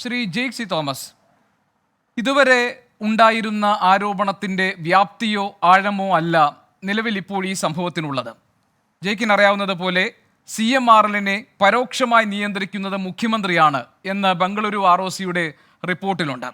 Shri Jake C Thomas ഇതുവരെ ഉണ്ടായിരുന്ന ആരോപണത്തിന്റെ വ്യാപ്തിയോ ആഴമോ അല്ല നിലവിൽ ഇപ്പോൾ ഈ സംഭവത്തിനുള്ളത്. ജെയ്ക്കിന് അറിയാവുന്നത് പോലെ സി എം ആർ എല്ലിനെ പരോക്ഷമായി നിയന്ത്രിക്കുന്നത് മുഖ്യമന്ത്രിയാണ് എന്ന് ബംഗളൂരു ആർ ഒ സിയുടെ റിപ്പോർട്ടിലുണ്ട്.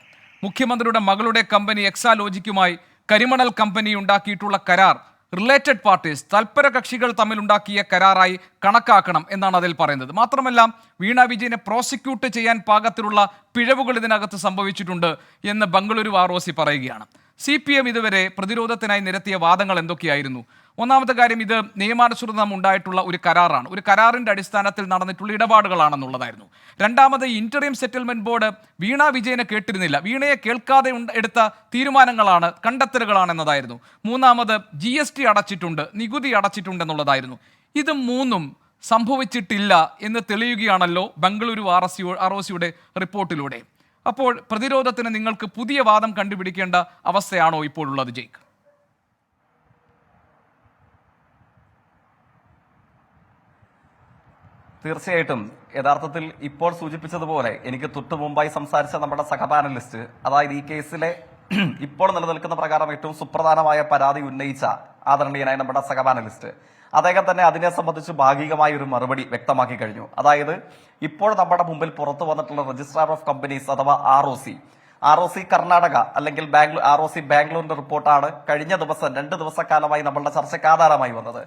മുഖ്യമന്ത്രിയുടെ മകളുടെ കമ്പനി എക്സാലോജിക്കുമായി കരിമണൽ കമ്പനി ഉണ്ടാക്കിയിട്ടുള്ള കരാർ റിലേറ്റഡ് പാർട്ടീസ് തൽപര കക്ഷികൾ തമ്മിലുണ്ടാക്കിയ കരാറായി കണക്കാക്കണം എന്നാണ് അതിൽ പറയുന്നത്. മാത്രമല്ല വീണ വിജയനെ പ്രോസിക്യൂട്ട് ചെയ്യാൻ പാകത്തിലുള്ള പിഴവുകൾ ഇതിനകത്ത് സംഭവിച്ചിട്ടുണ്ട് എന്ന് ബംഗളൂരു ആർ പറയുകയാണ്. സി പി എം ഇതുവരെ പ്രതിരോധത്തിനായി നിരത്തിയ വാദങ്ങൾ എന്തൊക്കെയായിരുന്നു? ഒന്നാമത്തെ കാര്യം ഇത് നിയമാനുസൃതം ഉണ്ടായിട്ടുള്ള ഒരു കരാറാണ്. ഒരു കരാറിന്റെ അടിസ്ഥാനത്തിൽ നടന്നിട്ടുള്ള ഇടപാടുകളാണെന്നുള്ളതായിരുന്നു. രണ്ടാമത് ഇന്റർയം സെറ്റിൽമെന്റ് ബോർഡ് വീണ വിജയനെ കേട്ടിരുന്നില്ല. വീണയെ കേൾക്കാതെ എടുത്ത തീരുമാനങ്ങളാണ് കണ്ടെത്തലുകളാണെന്നതായിരുന്നു. മൂന്നാമത് ജി എസ് ടി അടച്ചിട്ടുണ്ട് നികുതി അടച്ചിട്ടുണ്ടെന്നുള്ളതായിരുന്നു. ഇത് മൂന്നും സംഭവിച്ചിട്ടില്ല എന്ന് തെളിയുകയാണല്ലോ Bengaluru R S R O സിയുടെ റിപ്പോർട്ടിലൂടെ. അപ്പോൾ പ്രതിരോധത്തിന് നിങ്ങൾക്ക് പുതിയ വാദം കണ്ടുപിടിക്കേണ്ട അവസ്ഥയാണോ ഇപ്പോഴുള്ളത് ജയ്ക്ക്? തീർച്ചയായിട്ടും. യഥാർത്ഥത്തിൽ ഇപ്പോൾ സൂചിപ്പിച്ചതുപോലെ എനിക്ക് തൊട്ടു മുമ്പായി സംസാരിച്ച നമ്മുടെ സഹപാനലിസ്റ്റ് അതായത് ഈ കേസിലെ ഇപ്പോൾ നിലനിൽക്കുന്ന പ്രകാരം ഏറ്റവും സുപ്രധാനമായ പരാതി ഉന്നയിച്ച ആദരണീയനായ നമ്മുടെ സഹപാനലിസ്റ്റ് അദ്ദേഹം തന്നെ അതിനെ സംബന്ധിച്ച് ഭാഗികമായ ഒരു മറുപടി വ്യക്തമാക്കി കഴിഞ്ഞു. അതായത് ഇപ്പോൾ നമ്മുടെ മുമ്പിൽ പുറത്തു വന്നിട്ടുള്ള രജിസ്ട്രാർ ഓഫ് കമ്പനീസ് അഥവാ R O C R O C Karnataka അല്ലെങ്കിൽ ബാംഗ്ലൂർ ആർ ഒ സി ബാംഗ്ലൂരിന്റെ റിപ്പോർട്ടാണ് കഴിഞ്ഞ ദിവസം രണ്ട് ദിവസക്കാലമായി നമ്മളുടെ ചർച്ചയ്ക്ക് ആധാരമായി വന്നത്.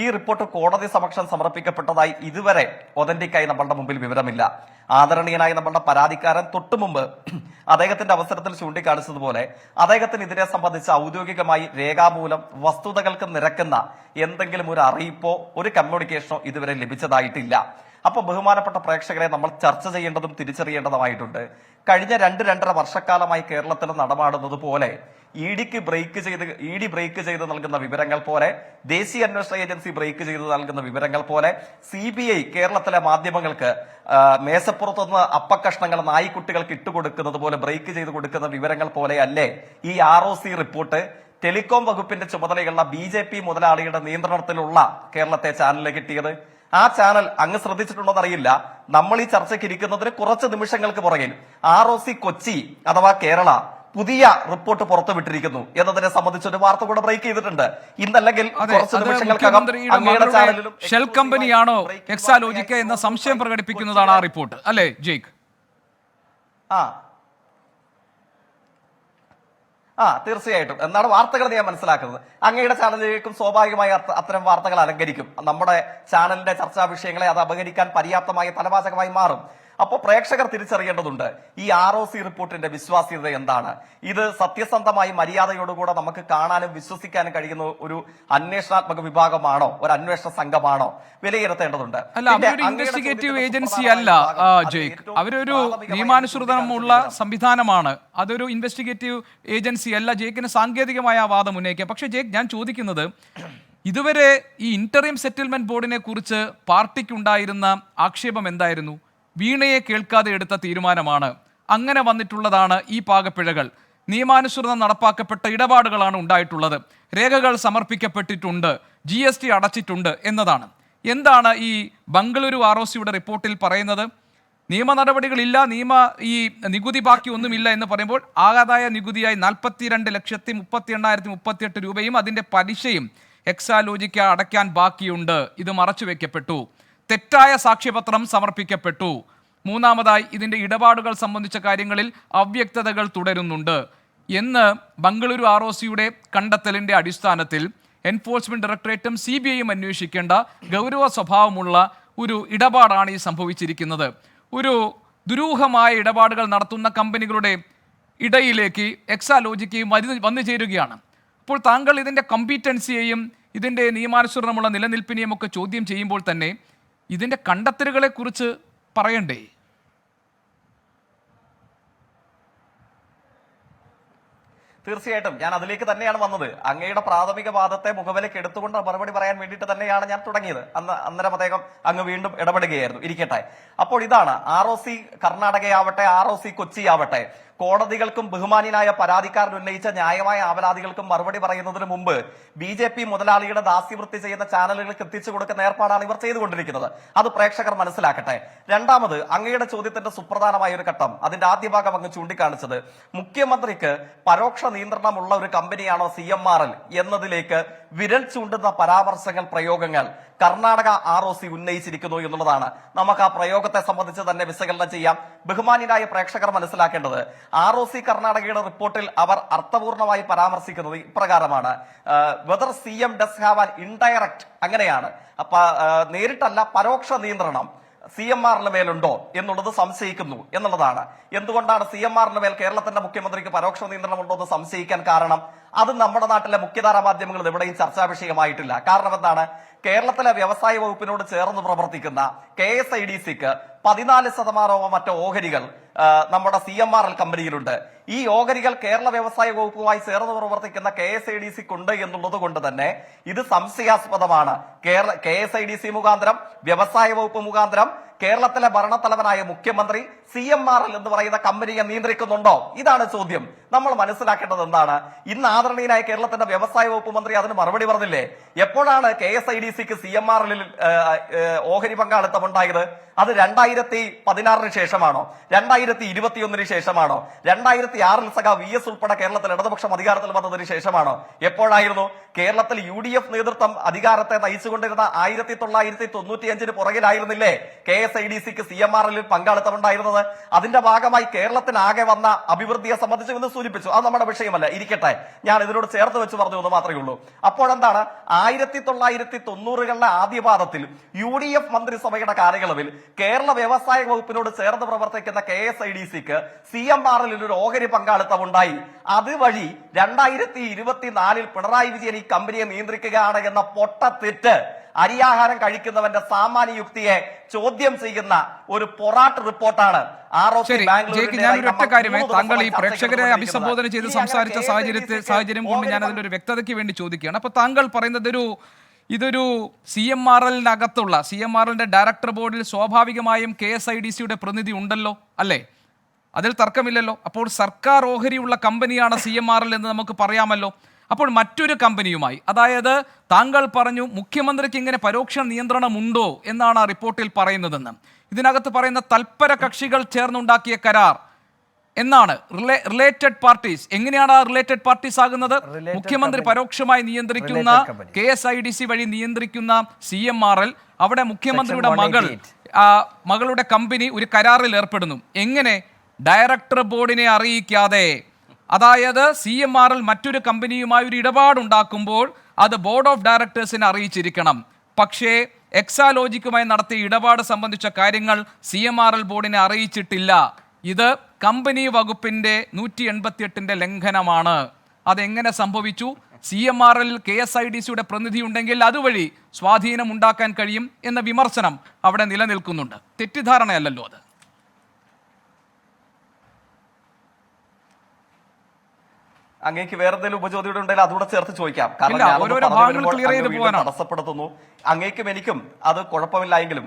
ഈ റിപ്പോർട്ട് കോടതി സമക്ഷം സമർപ്പിക്കപ്പെട്ടതായി ഇതുവരെ ഒതന്റിക്കായി നമ്മളുടെ മുമ്പിൽ വിവരമില്ല. ആദരണീയനായ നമ്മളുടെ പരാതിക്കാരൻ തൊട്ടു മുമ്പ് അദ്ദേഹത്തിന്റെ അവസരത്തിൽ ചൂണ്ടിക്കാണിച്ചതുപോലെ അദ്ദേഹത്തിന് ഇതിനെ സംബന്ധിച്ച് ഔദ്യോഗികമായി രേഖാമൂലം വസ്തുതകൾക്ക് നിരക്കുന്ന എന്തെങ്കിലും ഒരു അറിയിപ്പോ ഒരു കമ്മ്യൂണിക്കേഷനോ ഇതുവരെ ലഭിച്ചതായിട്ടില്ല. അപ്പൊ ബഹുമാനപ്പെട്ട പ്രേക്ഷകരെ നമ്മൾ ചർച്ച ചെയ്യേണ്ടതും തിരിച്ചറിയേണ്ടതുമായിട്ടുണ്ട്. കഴിഞ്ഞ രണ്ട് രണ്ടര വർഷക്കാലമായി കേരളത്തിൽ നടമാടുന്നത് പോലെ ഇ ഡിക്ക് ബ്രേക്ക് ചെയ്ത് ഇ ഡി ബ്രേക്ക് ചെയ്ത് നൽകുന്ന വിവരങ്ങൾ പോലെ ദേശീയ അന്വേഷണ ഏജൻസി ബ്രേക്ക് ചെയ്ത് നൽകുന്ന വിവരങ്ങൾ പോലെ സി ബി ഐ കേരളത്തിലെ മാധ്യമങ്ങൾക്ക് മേശപ്പുറത്തുനിന്ന് അപ്പക്കഷ്ണങ്ങൾ നായിക്കുട്ടികൾക്ക് ഇട്ടുകൊടുക്കുന്നത് പോലെ ബ്രേക്ക് ചെയ്ത് കൊടുക്കുന്ന വിവരങ്ങൾ പോലെ അല്ലേ ഈ R O C report? Telecom വകുപ്പിന്റെ ചുമതലയുള്ള ബി ജെ പി മുതലാളിയുടെ നിയന്ത്രണത്തിലുള്ള കേരളത്തെ ചാനലിൽ കിട്ടിയത്. ആ ചാനൽ അങ്ങ് ശ്രദ്ധിച്ചിട്ടുണ്ടോ അറിയില്ല നമ്മൾ ഈ ചർച്ചയ്ക്ക് ഇരിക്കുന്നതിന് കുറച്ച് നിമിഷങ്ങൾക്ക് പുറകിൽ ആർ ഒ സി കൊച്ചി അഥവാ കേരള പുതിയ റിപ്പോർട്ട് പുറത്തുവിട്ടിരിക്കുന്നു എന്നതിനെ സംബന്ധിച്ച് ഒരു വാർത്ത കൂടെ ബ്രേക്ക് ചെയ്തിട്ടുണ്ട്. ഇന്നല്ലെങ്കിൽ ഷെൽ കമ്പനിയാണോ എക്സാലോജിക്ക എന്ന സംശയം പ്രകടിപ്പിക്കുന്നതാണ് ആ റിപ്പോർട്ട്. അല്ലേ ജയ്ക്ക്? ആ. ആ തീർച്ചയായിട്ടും. എന്നാണ് വാർത്തകൾ ഞാൻ മനസ്സിലാക്കുന്നത്. അങ്ങയുടെ ചാനലിലേക്കും സ്വാഭാവികമായി അത്തരം വാർത്തകൾ അലങ്കരിക്കും. നമ്മുടെ ചാനലിന്റെ ചർച്ചാ വിഷയങ്ങളെ അത് അപഹരിക്കാൻ പര്യാപ്തമായി തലവാചകമായി മാറും. അപ്പോൾ പ്രേക്ഷകർ തിരിച്ചറിയേണ്ടതുണ്ട് ഈ ആർ ഒ സി റിപ്പോർട്ടിന്റെ വിശ്വാസ്യത എന്താണ്? ഇത് സത്യസന്ധമായി മര്യാദയോടുകൂടെ നമുക്ക് കാണാനും വിശ്വസിക്കാനും കഴിയുന്ന ഒരു അന്വേഷണാത്മക വിഭാഗമാണോ? ഒരു അന്വേഷണ സംഘമാണോ? വിലയിരുത്തേണ്ടതുണ്ട്. അല്ല അവരൊരു ഇൻവെസ്റ്റിഗേറ്റീവ് ഏജൻസി അല്ല ജയ്ക്ക്. അവരൊരു നിയമാനുസൃതമുള്ള സംവിധാനമാണ്. അതൊരു ഇൻവെസ്റ്റിഗേറ്റീവ് ഏജൻസി അല്ല ജയ്ക്കിന് സാങ്കേതികമായ ആ വാദം ഉന്നയിക്കാം പക്ഷെ ജയ്ക്ക് ഞാൻ ചോദിക്കുന്നത് ഇതുവരെ ഈ ഇന്റർ സെറ്റിൽമെന്റ് ബോർഡിനെ കുറിച്ച് പാർട്ടിക്കുണ്ടായിരുന്ന ആക്ഷേപം എന്തായിരുന്നു? വീണയെ കേൾക്കാതെ എടുത്ത തീരുമാനമാണ്. അങ്ങനെ വന്നിട്ടുള്ളതാണ് ഈ പാകപ്പിഴകൾ. നിയമാനുസൃതം നടപ്പാക്കപ്പെട്ട ഇടപാടുകളാണ് ഉണ്ടായിട്ടുള്ളത്. രേഖകൾ സമർപ്പിക്കപ്പെട്ടിട്ടുണ്ട്. ജി എസ് ടി അടച്ചിട്ടുണ്ട് എന്നതാണ്. എന്താണ് ഈ ബംഗളൂരു ആർ ഒ സിയുടെ റിപ്പോർട്ടിൽ പറയുന്നത്? നിയമ നടപടികളില്ല നിയമ ഈ നികുതി ബാക്കി ഒന്നുമില്ല എന്ന് പറയുമ്പോൾ ആദായ നികുതിയായി നാൽപ്പത്തിരണ്ട് ലക്ഷത്തി മുപ്പത്തി എണ്ണായിരത്തി മുപ്പത്തിയെട്ട് രൂപയും അതിന്റെ പലിശയും എക്സാലോജിക്ക് അടയ്ക്കാൻ ബാക്കിയുണ്ട്. ഇത് മറച്ചു വെക്കപ്പെട്ടു. തെറ്റായ സാക്ഷ്യപത്രം സമർപ്പിക്കപ്പെട്ടു. മൂന്നാമതായി ഇതിന്റെ ഇടപാടുകൾ സംബന്ധിച്ച കാര്യങ്ങളിൽ അവ്യക്തതകൾ തുടരുന്നുണ്ട്. എന്ന് ബംഗളൂരു ആർ ഒ സിയുടെ കണ്ടെത്തലിന്റെ അടിസ്ഥാനത്തിൽ എൻഫോഴ്സ്മെന്റ് ഡയറക്ടറേറ്റും സി ബി ഐയും അന്വേഷിക്കേണ്ട ഗൗരവ സ്വഭാവമുള്ള ഒരു ഇടപാടാണ് ഈ സംഭവിച്ചിരിക്കുന്നത്. ഒരു ദുരൂഹമായ ഇടപാടുകൾ നടത്തുന്ന കമ്പനികളുടെ ഇടയിലേക്ക് എക്സാലോജിക്ക് വന്നു വന്നു ചേരുകയാണ്. അപ്പോൾ താങ്കൾ ഇതിന്റെ കമ്പീറ്റൻസിയെയും ഇതിന്റെ നിയമാനുസൃതമുള്ള നിലനിൽപ്പിനെയും ഒക്കെ ചോദ്യം ചെയ്യുമ്പോൾ തന്നെ ഇതിന്റെ കണ്ടെത്തലുകളെ കുറിച്ച് പറയണ്ടേ? തീർച്ചയായിട്ടും. ഞാൻ അതിലേക്ക് തന്നെയാണ് വന്നത്. അങ്ങയുടെ പ്രാഥമിക വാദത്തെ മുഖവിലേക്ക് എടുത്തുകൊണ്ട് മറുപടി പറയാൻ വേണ്ടിയിട്ട് തന്നെയാണ് ഞാൻ തുടങ്ങിയത്. അന്ന് അന്നേരം അദ്ദേഹം അങ്ങ് വീണ്ടും ഇടപെടുകയായിരുന്നു. ഇരിക്കട്ടെ. അപ്പോൾ ഇതാണ് ആർ ഒ സി കർണാടകയാവട്ടെ ആർ ഒ സി കൊച്ചി ആവട്ടെ കോടതികൾക്കും ബഹുമാനിയായ പരാതിക്കാരൻ ഉന്നയിച്ച ന്യായമായ ആവലാതികൾക്കും മറുപടി പറയുന്നതിന് മുമ്പ് ബി ജെ പി മുതലാളിയുടെ ദാസ്യവൃത്തി ചെയ്യുന്ന ചാനലുകൾക്ക് എത്തിച്ചു കൊടുക്കുന്ന ഏർപ്പാടാണ് ഇവർ ചെയ്തുകൊണ്ടിരിക്കുന്നത്. അത് പ്രേക്ഷകർ മനസ്സിലാക്കട്ടെ. രണ്ടാമത് അങ്ങയുടെ ചോദ്യത്തിന്റെ സുപ്രധാനമായ ഒരു ഘട്ടം. അതിന്റെ ആദ്യ ഭാഗം അങ്ങ് ചൂണ്ടിക്കാണിച്ചത് മുഖ്യമന്ത്രിക്ക് പരോക്ഷ നിയന്ത്രണമുള്ള ഒരു കമ്പനിയാണോ സി എം ആർ എൽ എന്നതിലേക്ക് വിരൽ ചൂണ്ടുന്ന പരാമർശങ്ങൾ പ്രയോഗങ്ങൾ. കർണാടക ആർ ഒ സി ഉന്നയിച്ചിരിക്കുന്നു എന്നുള്ളതാണ്. നമുക്ക് ആ പ്രയോഗത്തെ സംബന്ധിച്ച് തന്നെ വിശകലനം ചെയ്യാം. ബഹുമാനിയായ പ്രേക്ഷകർ മനസ്സിലാക്കേണ്ടത് ആർ ഒ സി കർണാടകയുടെ റിപ്പോർട്ടിൽ അവർ അർത്ഥപൂർണമായി പരാമർശിക്കുന്നത് ഇപ്രകാരമാണ്. Whether C M does have an indirect അങ്ങനെയാണ്. അപ്പൊ നേരിട്ടല്ല പരോക്ഷ നിയന്ത്രണം സി എം ആറിന് മേലുണ്ടോ എന്നുള്ളത് സംശയിക്കുന്നു എന്നുള്ളതാണ്. എന്തുകൊണ്ടാണ് സി എം ആറിന് മേൽ കേരളത്തിന്റെ മുഖ്യമന്ത്രിക്ക് പരോക്ഷ നിയന്ത്രണം ഉണ്ടോ എന്ന് സംശയിക്കാൻ കാരണം? അത് നമ്മുടെ നാട്ടിലെ മുഖ്യധാര മാധ്യമങ്ങൾ എവിടെയും ചർച്ചാ വിഷയമായിട്ടില്ല കാരണം എന്താണ്? കേരളത്തിലെ വ്യവസായ വകുപ്പിനോട് ചേർന്ന് പ്രവർത്തിക്കുന്ന കെ എസ് ഐ ഡി സിക്ക് പതിനാല് ശതമാനമോ മറ്റോ ഓഹരികൾ നമ്മുടെ സി എം ആർ എൽ കമ്പനിയിലുണ്ട്. ഈ ഓഹരികൾ കേരള വ്യവസായ വകുപ്പുമായി ചേർന്ന് പ്രവർത്തിക്കുന്ന കെ എസ് ഐ ഡി സിക്ക് ഉണ്ട് എന്നുള്ളത് കൊണ്ട് തന്നെ ഇത് സംശയാസ്പദമാണ്. Kerala K S I D C മുഖാന്തരം വ്യവസായ വകുപ്പ് മുഖാന്തരം കേരളത്തിലെ ഭരണത്തലവനായ മുഖ്യമന്ത്രി സി എം ആർ എൽ എന്ന് പറയുന്ന കമ്പനിയെ നിയന്ത്രിക്കുന്നുണ്ടോ? ഇതാണ് ചോദ്യം. നമ്മൾ മനസ്സിലാക്കേണ്ടത് എന്താണ്? ഇന്ന് ആദരണീയനായ കേരളത്തിന്റെ വ്യവസായ വകുപ്പ് മന്ത്രി അതിന് മറുപടി പറഞ്ഞില്ലേ? എപ്പോഴാണ് കെ എസ് ഐ ഡി സിക്ക് സി എം ആർ എല്ലിൽ ഓഹരി പങ്കാളിത്തം ഉണ്ടായത് അത് രണ്ടായിരത്തി പതിനാറിന് ശേഷമാണോ? രണ്ടായിരത്തി ഇരുപത്തിയൊന്നിന് ശേഷമാണോ? രണ്ടായിരത്തി ആറിൽ സഖ വി എസ് ഉൾപ്പെടെ കേരളത്തിൽ ഇടതുപക്ഷം അധികാരത്തിൽ വന്നതിന് ശേഷമാണോ? എപ്പോഴായിരുന്നു? കേരളത്തിൽ യു ഡി എഫ് നേതൃത്വം അധികാരത്തെ നയിച്ചുകൊണ്ടിരുന്ന ആയിരത്തി തൊള്ളായിരത്തി തൊണ്ണൂറ്റി അഞ്ചിന് പുറകിലായിരുന്നില്ലേ കെ എസ് ഐ ഡി സിക്ക് സി എം ആർ എല്ലിൽ പങ്കാളിത്തമുണ്ടായിരുന്നത്. അതിന്റെ ഭാഗമായി കേരളത്തിനാകെ വന്ന അഭിവൃദ്ധിയെ സംബന്ധിച്ച് ഇന്ന് സൂചിപ്പിച്ചു. അത് നമ്മുടെ വിഷയമല്ല. ഇരിക്കട്ടെ. ഞാൻ ഇതിനോട് ചേർത്ത് വെച്ച് പറഞ്ഞു എന്ന് മാത്രമേ ഉള്ളൂ. അപ്പോഴെന്താണ്? ആയിരത്തി തൊള്ളായിരത്തി തൊണ്ണൂറുകളുടെ ആദ്യപാദത്തിൽ യു ഡി എഫ് മന്ത്രിസഭയുടെ കാലയളവിൽ കേരള വ്യവസായ വകുപ്പിനോട് ചേർന്ന് പ്രവർത്തിക്കുന്ന കെ എസ് ഐ ഡി സിക്ക് സി എം ആർ എല്ലിൽ ഒരു ഓഹരി പങ്കാളിത്തം ഉണ്ടായി അതുവഴി രണ്ടായിരത്തി ഇരുപത്തിനാലിൽ പിണറായി വിജയൻ ഈ കമ്പനിയെ നിയന്ത്രിക്കുകയാണ് എന്ന പൊട്ട തെറ്റ് അരിയാഹാരം കഴിക്കുന്നവന്റെ സാമാന്യ യുക്തിയെ ചോദ്യം ചെയ്യുന്ന ഒരു പൊറാട്ട് റിപ്പോർട്ടാണ് ശരി ജയിക്ക് ഞാൻ കാര്യമേ താങ്കൾ ഈ പ്രേക്ഷകരെ അഭിസംബോധന ചെയ്ത് സംസാരിച്ച സാഹചര്യത്തെ സാഹചര്യം കൊണ്ട് ഞാൻ അതിന്റെ ഒരു വ്യക്തതയ്ക്ക് വേണ്ടി ചോദിക്കുകയാണ്. അപ്പൊ താങ്കൾ പറയുന്നത് ഒരു ഇതൊരു സി എം ആർ എല്ലിനകത്തുള്ള സി എം ആർ എല്ലിന്റെ ഡയറക്ടർ ബോർഡിൽ സ്വാഭാവികമായും കെ എസ് ഐ ഡി സിയുടെ പ്രതിനിധി ഉണ്ടല്ലോ അല്ലേ? അതിൽ തർക്കമില്ലല്ലോ. അപ്പോൾ സർക്കാർ ഓഹരിയുള്ള കമ്പനിയാണ് സി എം ആർ എൽ എന്ന് നമുക്ക് പറയാമല്ലോ. അപ്പോൾ മറ്റൊരു കമ്പനിയുമായി അതായത് താങ്കൾ പറഞ്ഞു മുഖ്യമന്ത്രിക്ക് ഇങ്ങനെ പരോക്ഷ നിയന്ത്രണമുണ്ടോ എന്നാണ് ആ റിപ്പോർട്ടിൽ പറയുന്നതെന്ന്. ഇതിനകത്ത് പറയുന്ന തൽപര കക്ഷികൾ ചേർന്നുണ്ടാക്കിയ കരാർ എന്നാണ്. റിലേറ്റഡ് പാർട്ടീസ് എങ്ങനെയാണ് ആ റിലേറ്റഡ് പാർട്ടീസ് ആകുന്നത്? മുഖ്യമന്ത്രി പരോക്ഷമായി നിയന്ത്രിക്കുന്ന K S I D C വഴി നിയന്ത്രിക്കുന്ന സി എം ആർ എൽ അവിടെ മുഖ്യമന്ത്രിയുടെ മകൾ 188. ആ, മകളുടെ കമ്പനി ഒരു കരാറിൽ ഏർപ്പെടുന്നു. എങ്ങനെ? ഡയറക്ടർ ബോർഡിനെ അറിയിക്കാതെ. അതായത് സി എം ആർ എൽ മറ്റൊരു കമ്പനിയുമായി ഒരു ഇടപാടുണ്ടാക്കുമ്പോൾ അത് ബോർഡ് ഓഫ് ഡയറക്ടേഴ്സിനെ അറിയിച്ചിരിക്കണം. പക്ഷേ എക്സാലോജിക്കുമായി നടത്തിയ ഇടപാട് സംബന്ധിച്ച കാര്യങ്ങൾ സി എം ആർ എൽ ബോർഡിനെ അറിയിച്ചിട്ടില്ല. ഇത് കമ്പനി വകുപ്പിന്റെ നൂറ്റി എൺപത്തിയെട്ടിന്റെ ലംഘനമാണ്. അതെങ്ങനെ സംഭവിച്ചു? C M R L K S I D സിയുടെ പ്രതിനിധി ഉണ്ടെങ്കിൽ അതുവഴി സ്വാധീനം ഉണ്ടാക്കാൻ കഴിയും എന്ന വിമർശനം അവിടെ നിലനിൽക്കുന്നുണ്ട്. തെറ്റിദ്ധാരണയല്ലല്ലോ അത്. അങ്ങേക്ക് വേറെ എന്തെങ്കിലും ഉപചോദ്യം ഉണ്ടെങ്കിൽ അതുകൂടെ ചേർത്ത് ചോദിക്കാം കാരണം. തടസ്സപ്പെടുത്തുന്നു അങ്ങേക്കും എനിക്കും അത് കുഴപ്പമില്ല എങ്കിലും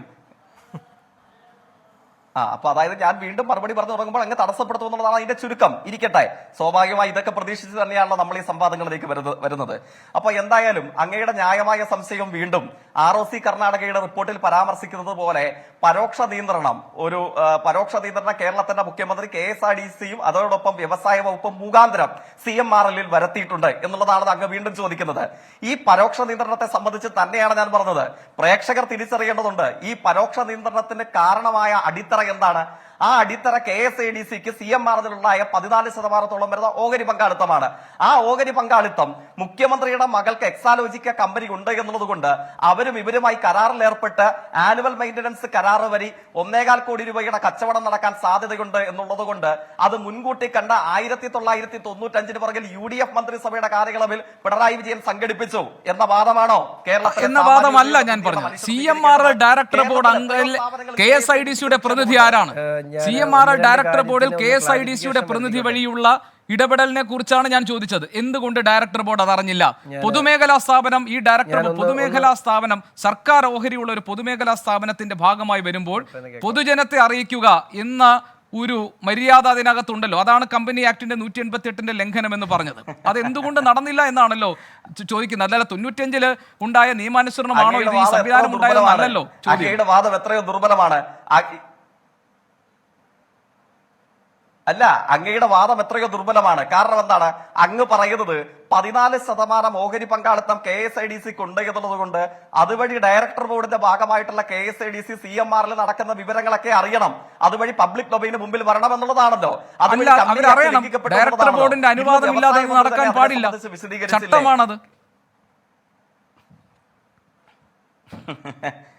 ആ അപ്പൊ അതായത് ഞാൻ വീണ്ടും മറുപടി പറഞ്ഞു തുടങ്ങുമ്പോൾ അങ്ങ് തടസ്സപ്പെടുത്തും എന്നുള്ളതാണ് അതിന്റെ ചുരുക്കം. ഇരിക്കട്ടെ. സ്വാഭാവികമായി ഇതൊക്കെ പ്രതീക്ഷിച്ച് തന്നെയാണല്ലോ നമ്മൾ ഈ സംവാദങ്ങളിലേക്ക് വരുന്നത്. അപ്പൊ എന്തായാലും അങ്ങയുടെ ന്യായമായ സംശയം വീണ്ടും ആർ ഒ സി കർണാടകയുടെ റിപ്പോർട്ടിൽ പരാമർശിക്കുന്നത് പോലെ പരോക്ഷ നിയന്ത്രണം ഒരു പരോക്ഷ നിയന്ത്രണം കേരളത്തിന്റെ മുഖ്യമന്ത്രി കെ എസ് ആർ ഡി സിയും അതോടൊപ്പം വ്യവസായ വകുപ്പും മുഖാന്തരം സി എം ആർ എല്ലിൽ വരുത്തിയിട്ടുണ്ട് എന്നുള്ളതാണ് അങ്ങ് വീണ്ടും ചോദിക്കുന്നത്. ഈ പരോക്ഷ നിയന്ത്രണത്തെ സംബന്ധിച്ച് തന്നെയാണ് ഞാൻ പറഞ്ഞത്. പ്രേക്ഷകർ തിരിച്ചറിയേണ്ടതുണ്ട്. ഈ പരോക്ഷ നിയന്ത്രണത്തിന് കാരണമായ അടിത്തറ എന്താണ്? ആ അടിത്തറ കെ എസ് ഐ ഡി സിക്ക് സി എം ആർ പതിനാല് ശതമാനത്തോളം വരുന്ന ഓഹരി പങ്കാളിത്തമാണ്. ആ ഓഹരി പങ്കാളിത്തം മുഖ്യമന്ത്രിയുടെ മകൾക്ക് എക്സാലോജിക്ക കമ്പനി ഉണ്ട് എന്നുള്ളത് കൊണ്ട് അവരും ഇവരുമായി കരാറിൽ ഏർപ്പെട്ട് ആനുവൽ മെയിന്റനൻസ് കരാർ വരി ഒന്നേകാൽ കോടി രൂപയുടെ കച്ചവടം നടക്കാൻ സാധ്യതയുണ്ട് എന്നുള്ളത് കൊണ്ട് അത് മുൻകൂട്ടി കണ്ട ആയിരത്തി തൊള്ളായിരത്തി തൊണ്ണൂറ്റഞ്ചിന് പുറകിൽ യു ഡി എഫ് മന്ത്രിസഭയുടെ കാലയളവിൽ പിണറായി വിജയൻ സംഘടിപ്പിച്ചു എന്ന വാദമാണോ? കേരളത്തിൽ എന്ന വാദമല്ല ഞാൻ പറഞ്ഞു C M R director board അംഗത്തിൽ K S I D സിയുടെ പ്രതിനിധി ആരാണ്? C M R I director ബോർഡിൽ കെ എസ് ഐ ഡി സിയുടെ പ്രതിനിധി വഴിയുള്ള ഇടപെടലിനെ കുറിച്ചാണ് ഞാൻ ചോദിച്ചത്. എന്തുകൊണ്ട് ഡയറക്ടർ ബോർഡ് അത് അറിഞ്ഞില്ല പൊതുമേഖലാ സ്ഥാപനം ഈ ഡയറക്ടർ പൊതുമേഖലാ സ്ഥാപനം സർക്കാർ ഓഹരിയുള്ള ഒരു പൊതുമേഖലാ സ്ഥാപനത്തിന്റെ ഭാഗമായി വരുമ്പോൾ പൊതുജനത്തെ അറിയിക്കുക എന്ന ഒരു മര്യാദ അതിനകത്തുണ്ടല്ലോ. അതാണ് കമ്പനി ആക്ടിന്റെ നൂറ്റി എൺപത്തി എട്ടിന്റെ ലംഘനം എന്ന് പറഞ്ഞത്. അത് എന്തുകൊണ്ട് നടന്നില്ല എന്നാണല്ലോ ചോദിക്കുന്നത്. അല്ലല്ല തൊണ്ണൂറ്റിയഞ്ചിൽ ഉണ്ടായ നിയമാനുസരണമാണോ ഇത്? ഈ സംവിധാനം ഉണ്ടായതെന്നല്ലോ ദുർബലമാണ്. വാദം എത്രയോ ദുർബലമാണ്. ആ- അല്ല അങ്ങയുടെ വാദം എത്രയോ ദുർബലമാണ്. കാരണം എന്താണ്? അങ്ങ് പറയുന്നത് പതിനാല് ശതമാനം ഓഹരി പങ്കാളിത്തം കെ എസ് ഐ ഡി സിക്ക് ഉണ്ട് എന്നുള്ളത് കൊണ്ട് അതുവഴി ഡയറക്ടർ ബോർഡിന്റെ ഭാഗമായിട്ടുള്ള K S I D C C M ആറിൽ നടക്കുന്ന വിവരങ്ങളൊക്കെ അറിയണം. അതുവഴി പബ്ലിക് ഡൊമൈന് മുമ്പിൽ വരണം എന്നുള്ളതാണല്ലോ ഡയറക്ടർ ബോർഡിന്റെ അനുവാദമില്ലാതെ നടക്കാൻ പാടില്ല. വിശദീകരിച്ചില്ലേ?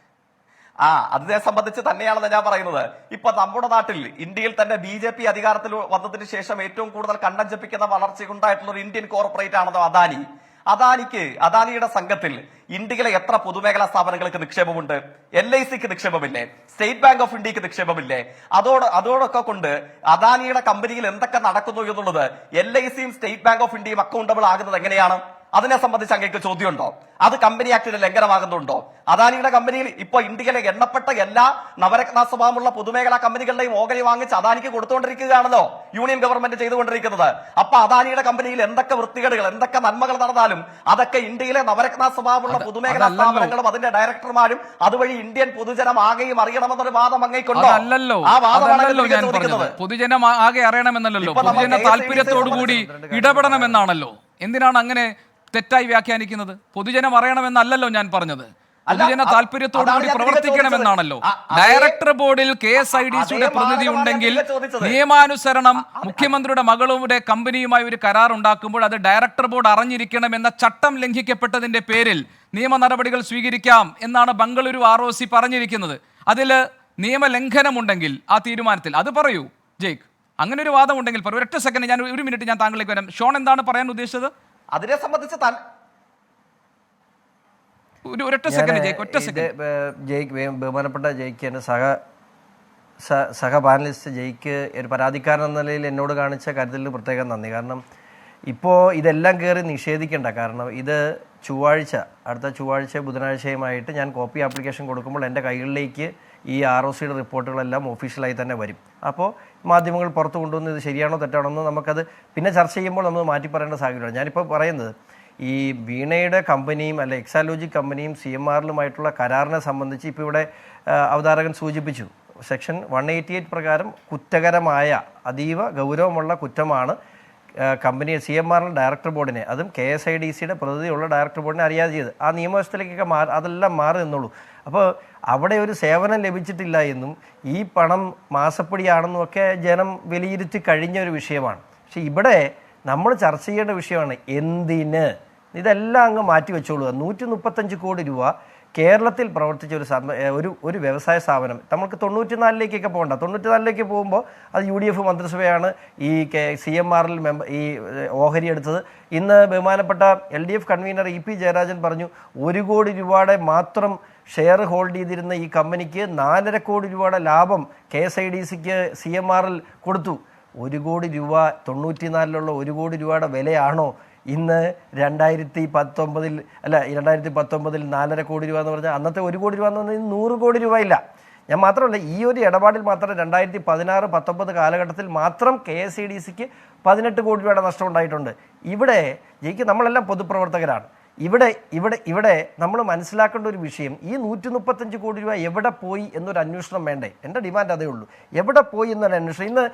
ആ അതിനെ സംബന്ധിച്ച് തന്നെയാണെന്ന് ഞാൻ പറയുന്നത്. ഇപ്പൊ നമ്മുടെ നാട്ടിൽ ഇന്ത്യയിൽ തന്നെ ബി ജെ പി അധികാരത്തിൽ വന്നതിന് ശേഷം ഏറ്റവും കൂടുതൽ കണ്ണം വളർച്ച ഉണ്ടായിട്ടുള്ള ഒരു ഇന്ത്യൻ കോർപ്പറേറ്റ് ആണല്ലോ അദാനി. അദാനിക്ക് അദാനിയുടെ സംഘത്തിൽ ഇന്ത്യയിലെ എത്ര പൊതുമേഖലാ സ്ഥാപനങ്ങൾക്ക് നിക്ഷേപമുണ്ട്? എൽ ഐ സിക്ക് നിക്ഷേപമില്ലേ? സ്റ്റേറ്റ് ബാങ്ക് ഓഫ് ഇന്ത്യയ്ക്ക് നിക്ഷേപമില്ലേ? അതോട് അതോടൊക്കെ കൊണ്ട് അദാനിയുടെ കമ്പനിയിൽ എന്തൊക്കെ നടക്കുന്നു എന്നുള്ളത് എൽ ഐ സിയും സ്റ്റേറ്റ് ബാങ്ക് ഓഫ് ഇന്ത്യയും അക്കൗണ്ടബിൾ ആകുന്നത് എങ്ങനെയാണ്? അതിനെ സംബന്ധിച്ച് അങ്ങേക്ക് ചോദ്യമുണ്ടോ? അത് കമ്പനി ആക്ടിന്റെ ലംഘനമാകുന്നുണ്ടോ? അദാനിയുടെ കമ്പനിയിൽ ഇപ്പോൾ ഇന്ത്യയിലെ എണ്ണപ്പെട്ട എല്ലാ നവരത്ന സ്വഭാവമുള്ള പൊതുമേഖലാ കമ്പനികളുടെയും ഓഹരി വാങ്ങിച്ച് അദാനിക്ക് കൊടുത്തുകൊണ്ടിരിക്കുകയാണല്ലോ യൂണിയൻ ഗവൺമെന്റ് ചെയ്തുകൊണ്ടിരിക്കുന്നത്. അപ്പൊ അദാനിയുടെ കമ്പനിയിൽ എന്തൊക്കെ വൃത്തികേടുകൾ എന്തൊക്കെ നന്മകൾ നടന്നാലും അതൊക്കെ ഇന്ത്യയിലെ നവരത്ന സ്വഭാവമുള്ള പൊതുമേഖലാ സ്ഥാപനങ്ങളും അതിന്റെ ഡയറക്ടർമാരും അതുവഴി ഇന്ത്യൻ പൊതുജനം ആകെയും അറിയണമെന്നൊരു വാദം അങ്ങേക്കുണ്ടോ? അല്ലല്ലോ ആ വാദമാണ് അതല്ലല്ലോ ഞാൻ ചോദിക്കുന്നത്. പൊതുജനം ആകെ അറിയണമെന്നല്ലോ പൊതുജന KSIDC കൂടി സംബന്ധിച്ച് ഇടപെടണമെന്നാണല്ലോ. എന്തിനാണ് അങ്ങനെ തെറ്റായി വ്യാഖ്യാനിക്കുന്നത്? പൊതുജനം അറിയണമെന്നല്ലോ ഞാൻ പറഞ്ഞത്. പൊതുജന താല്പര്യത്തോടുകൂടി പ്രവർത്തിക്കണമെന്നാണല്ലോ. ഡയറക്ടർ ബോർഡിൽ കെ എസ് ഐ ഡി സിയുടെ പ്രതിനിധി ഉണ്ടെങ്കിൽ നിയമാനുസരണം മുഖ്യമന്ത്രിയുടെ മകളുടെ കമ്പനിയുമായി ഒരു കരാർ ഉണ്ടാക്കുമ്പോൾ അത് ഡയറക്ടർ ബോർഡ് അറിഞ്ഞിരിക്കണം എന്ന ചട്ടം ലംഘിക്കപ്പെട്ടതിന്റെ പേരിൽ നിയമ നടപടികൾ സ്വീകരിക്കാം എന്നാണ് ബംഗളൂരു ആർ ഒ സി പറഞ്ഞിരിക്കുന്നത്. അതിൽ നിയമലംഘനമുണ്ടെങ്കിൽ ആ തീരുമാനത്തിൽ. അത് പറയൂ ജയ്ക്ക്. അങ്ങനെ ഒരു വാദം ഉണ്ടെങ്കിൽ പറയൂ. ഒരൊറ്റ സെക്കൻഡ് ഞാൻ ഒരു മിനിറ്റ് ഞാൻ താങ്കളിലേക്ക് വരാം. ഷോൺ എന്താണ് പറയാൻ ഉദ്ദേശിച്ചത്? അതിനെ സംബന്ധിച്ച് താൻ ഒരു ഒരൊറ്റ സെക്കൻഡ് ഒറ്റ സെക്കൻഡ് ജയ്ക്ക് ബഹുമാനപ്പെട്ട ജയിക്ക് എന്റെ സഹ സഹ പാനലിസ്റ്റ് ജയിക്ക് ഒരു പരാതിക്കാരൻ എന്ന നിലയിൽ എന്നോട് കാണിച്ച കാര്യത്തിൽ പ്രത്യേകം നന്ദി. കാരണം ഇപ്പോൾ ഇതെല്ലാം കയറി നിഷേധിക്കേണ്ട. കാരണം ഇത് ചൊവ്വാഴ്ച അടുത്ത ചൊവ്വാഴ്ച ബുധനാഴ്ചയുമായിട്ട് ഞാൻ കോപ്പി ആപ്ലിക്കേഷൻ കൊടുക്കുമ്പോൾ എന്റെ കൈകളിലേക്ക് ഈ ആർ ഒ സിയുടെ റിപ്പോർട്ടുകളെല്ലാം ഒഫീഷ്യലായി തന്നെ വരും. അപ്പോൾ മാധ്യമങ്ങൾ പുറത്തു കൊണ്ടുവന്ന് ഇത് ശരിയാണോ തെറ്റാണോ എന്ന് നമുക്കത് പിന്നെ ചർച്ച ചെയ്യുമ്പോൾ നമ്മൾ മാറ്റി പറയേണ്ട സാഹചര്യമാണ്. ഞാനിപ്പോൾ പറയുന്നത് ഈ വീണയുടെ കമ്പനിയും അല്ലെ എക്സാലോജി കമ്പനിയും സി എം ആറിലുമായിട്ടുള്ള കരാറിനെ സംബന്ധിച്ച് ഇപ്പോൾ ഇവിടെ അവതാരകൻ സൂചിപ്പിച്ചു. സെക്ഷൻ വൺ എയ്റ്റി എയ്റ്റ് പ്രകാരം കുറ്റകരമായ അതീവ ഗൗരവമുള്ള കുറ്റമാണ് കമ്പനി സി എം ആറിൽ ഡയറക്ടർ ബോർഡിനെ അതും കെ എസ് ഐ ഡി സിയുടെ പ്രതിനിധിയുള്ള ഡയറക്ടർ ബോർഡിനെ അറിയാതെ ചെയ്ത് ആ നിയമവ്യവസ്ഥയിലേക്കൊക്കെ മാറി അതെല്ലാം മാറി നിന്നുള്ളൂ അപ്പോൾ അവിടെ ഒരു സേവനം ലഭിച്ചിട്ടില്ല എന്നും ഈ പണം മാസപ്പടിയാണെന്നും ഒക്കെ ജനം വിലയിരുത്തി കഴിഞ്ഞ ഒരു വിഷയമാണ്. പക്ഷെ ഇവിടെ നമ്മൾ ചർച്ച ചെയ്യേണ്ട വിഷയമാണ് എന്തിന്? ഇതെല്ലാം അങ്ങ് മാറ്റി വെച്ചോളുക. നൂറ്റി മുപ്പത്തഞ്ച് കോടി രൂപ കേരളത്തിൽ പ്രവർത്തിച്ച ഒരു ഒരു ഒരു വ്യവസായ സ്ഥാപനം. നമുക്ക് തൊണ്ണൂറ്റിനാലിലേക്കൊക്കെ പോകണ്ട. തൊണ്ണൂറ്റിനാലിലേക്ക് പോകുമ്പോൾ അത് യു ഡി എഫ് മന്ത്രിസഭയാണ് ഈ കെ സി എം ആറിൽ മെമ്പർ ഈ ഓഹരി എടുത്തത്. ഇന്ന് ബഹുമാനപ്പെട്ട L D F convener E P Jayarajan പറഞ്ഞു ഒരു കോടി രൂപയുടെ മാത്രം ഷെയർ ഹോൾഡ് ചെയ്തിരുന്ന ഈ കമ്പനിക്ക് നാലര കോടി രൂപയുടെ ലാഭം കെ എസ് ഐ ഡി സിക്ക് സി എം ആറിൽ കൊടുത്തു. ഒരു കോടി രൂപ തൊണ്ണൂറ്റിനാലിലുള്ള ഒരു കോടി രൂപയുടെ വിലയാണോ ഇന്ന് രണ്ടായിരത്തി പത്തൊമ്പതിൽ അല്ല രണ്ടായിരത്തി പത്തൊമ്പതിൽ നാലര കോടി രൂപ എന്ന് പറഞ്ഞാൽ അന്നത്തെ ഒരു കോടി രൂപ എന്ന് പറഞ്ഞാൽ നൂറ് കോടി രൂപ ഇല്ല. ഞാൻ മാത്രമല്ല ഈ ഒരു ഇടപാടിൽ മാത്രം രണ്ടായിരത്തി പതിനാറ് പത്തൊമ്പത് കാലഘട്ടത്തിൽ മാത്രം കെ എസ് ഇ ഡി സിക്ക് പതിനെട്ട് കോടി രൂപയുടെ നഷ്ടം ഉണ്ടായിട്ടുണ്ട്. ഇവിടെ ജയിക്ക് നമ്മളെല്ലാം പൊതുപ്രവർത്തകരാണ്. ഇവിടെ ഇവിടെ ഇവിടെ നമ്മൾ മനസ്സിലാക്കേണ്ട ഒരു വിഷയം ഈ നൂറ്റി മുപ്പത്തഞ്ച് കോടി രൂപ എവിടെ പോയി എന്നൊരു അന്വേഷണം വേണ്ടേ? എന്റെ ഡിമാൻഡ് അതേ ഉള്ളൂ. എവിടെ പോയി എന്നൊരു അന്വേഷണം. ഇന്ന്